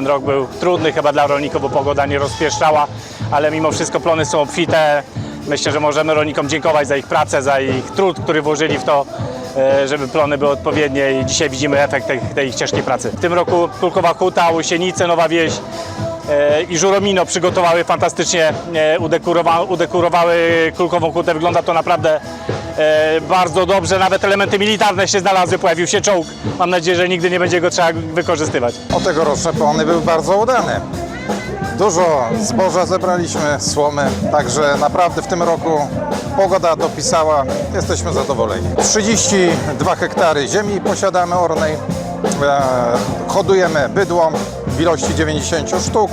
ten rok był trudny chyba dla rolników, bo pogoda nie rozpieszczała, ale mimo wszystko plony są obfite. Myślę, że możemy rolnikom dziękować za ich pracę, za ich trud, który włożyli w to, e, żeby plony były odpowiednie i dzisiaj widzimy efekt tej, tej ich ciężkiej pracy. W tym roku Kulkowa Huta, Łysienice, Nowa Wieś e, i Żuromino przygotowały fantastycznie, e, udekurowa, udekurowały Kulkową Hutę. Wygląda to naprawdę bardzo dobrze. Nawet elementy militarne się znalazły, pojawił się czołg. Mam nadzieję, że nigdy nie będzie go trzeba wykorzystywać. O tegoroczne plony były bardzo udane. Dużo zboża zebraliśmy, słomy, także naprawdę w tym roku pogoda dopisała, jesteśmy zadowoleni. 32 hektary ziemi posiadamy ornej, e, hodujemy bydło w ilości 90 sztuk,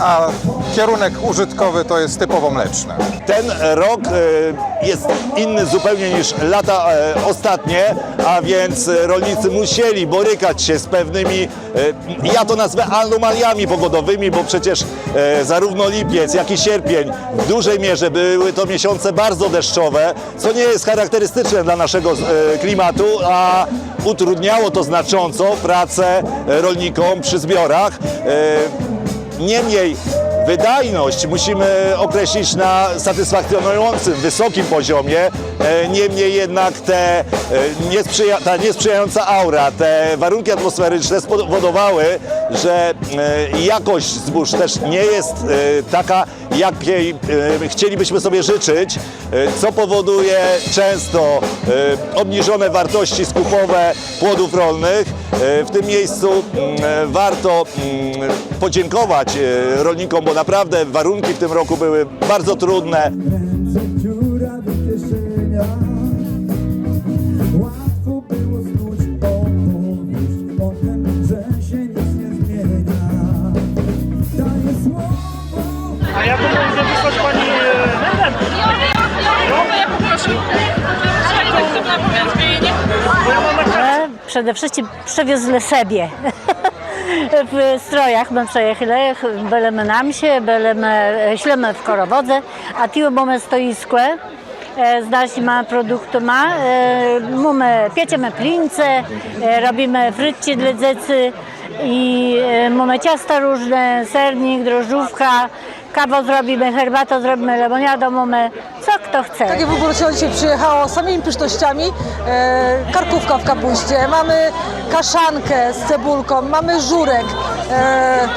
a kierunek użytkowy to jest typowo mleczny. Ten rok e, jest inny zupełnie niż lata e, ostatnie, a więc e, rolnicy musieli borykać się z pewnymi, ja to nazwę anomaliami pogodowymi, bo przecież zarówno lipiec, jak i sierpień w dużej mierze były to miesiące bardzo deszczowe, co nie jest charakterystyczne dla naszego klimatu, a utrudniało to znacząco pracę rolnikom przy zbiorach. Niemniej wydajność musimy określić na satysfakcjonującym, wysokim poziomie. E, Niemniej jednak te, e, niesprzyja, ta niesprzyjająca aura, te warunki atmosferyczne spowodowały, że e, jakość zbóż też nie jest taka, jakiej e, chcielibyśmy sobie życzyć, e, co powoduje często e, obniżone wartości skupowe płodów rolnych. W tym miejscu mm, warto mm, podziękować rolnikom, bo naprawdę warunki w tym roku były bardzo trudne. przede wszystkim przewiozły sobie. w strojach bym przejechali, byłem na msie, byłem, e, ślemy w Korowodze, a tu mamy stoiskłe, zdaliśmy produktoma, e, mamy, pieczemy plince, e, robimy frytki dledzecy i mamy ciasta różne, sernik, drożdżówka, kawo zrobimy, herbatę zrobimy, lemoniadę mamy, kto chce. Takie w ogóle dzisiaj przyjechało samymi pysznościami. E, karkówka w kapuście, mamy kaszankę z cebulką, mamy żurek, e,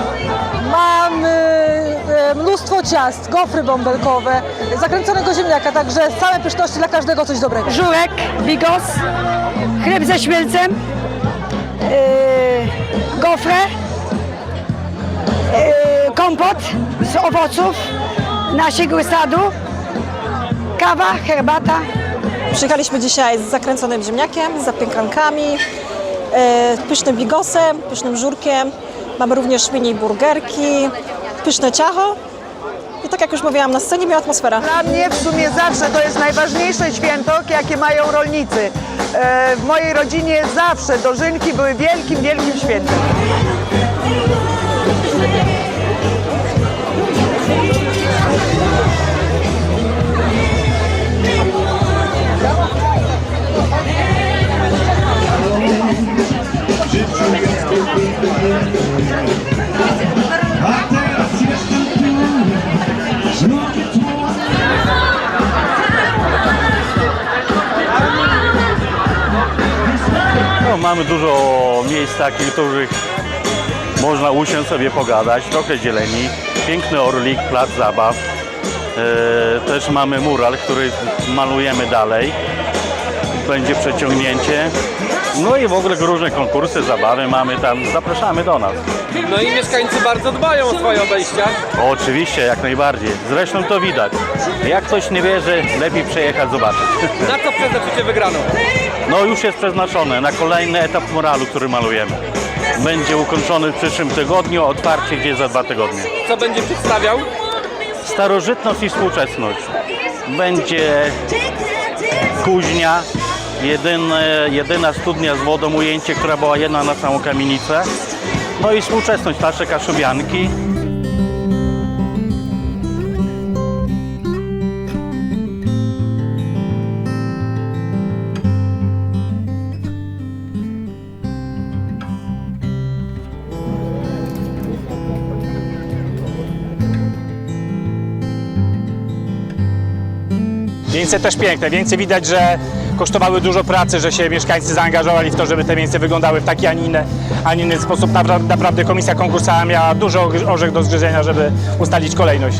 mamy e, mnóstwo ciast, gofry bąbelkowe, zakręconego ziemniaka, także same pyszności dla każdego coś dobrego. żurek, bigos, chleb ze śmielcem, yy, gofrę, yy, kompot z owoców naszego sadu, kawa, herbata. Przyjechaliśmy dzisiaj z zakręconym ziemniakiem, z zapiekrankami, e, pysznym bigosem, pysznym żurkiem. Mamy również mini burgerki, pyszne ciacho. I tak jak już mówiłam, na scenie miała atmosfera. Dla mnie w sumie zawsze to jest najważniejsze święto, jakie mają rolnicy. E, W mojej rodzinie zawsze dożynki były wielkim, wielkim świętem. Mamy dużo miejsc takich, w których można usiąść sobie pogadać, trochę zieleni, piękny orlik, plac zabaw. E, też mamy mural, który malujemy dalej. Będzie przeciągnięcie. No i w ogóle różne konkursy, zabawy mamy tam. Zapraszamy do nas. No i mieszkańcy bardzo dbają o swoje obejścia. Oczywiście, jak najbardziej. Zresztą to widać. Jak ktoś nie wierzy, lepiej przejechać, zobaczyć. Na co przeznaczycie wygraną? No już jest przeznaczone na kolejny etap muralu, który malujemy. Będzie ukończony w przyszłym tygodniu, otwarcie gdzieś za dwa tygodnie. Co będzie przedstawiał? Starożytność i współczesność. Będzie kuźnia, jedyna studnia z wodą ujęcie, która była jedna na całą kamienicę. No i współczesność, nasze kaszubianki. Wieńce też piękne. Wieńce widać, że kosztowały dużo pracy, że się mieszkańcy zaangażowali w to, żeby te wieńce wyglądały w taki, a nie inny, inny sposób. Napra- Naprawdę komisja konkursowa miała dużo orzech do zgryzienia, żeby ustalić kolejność.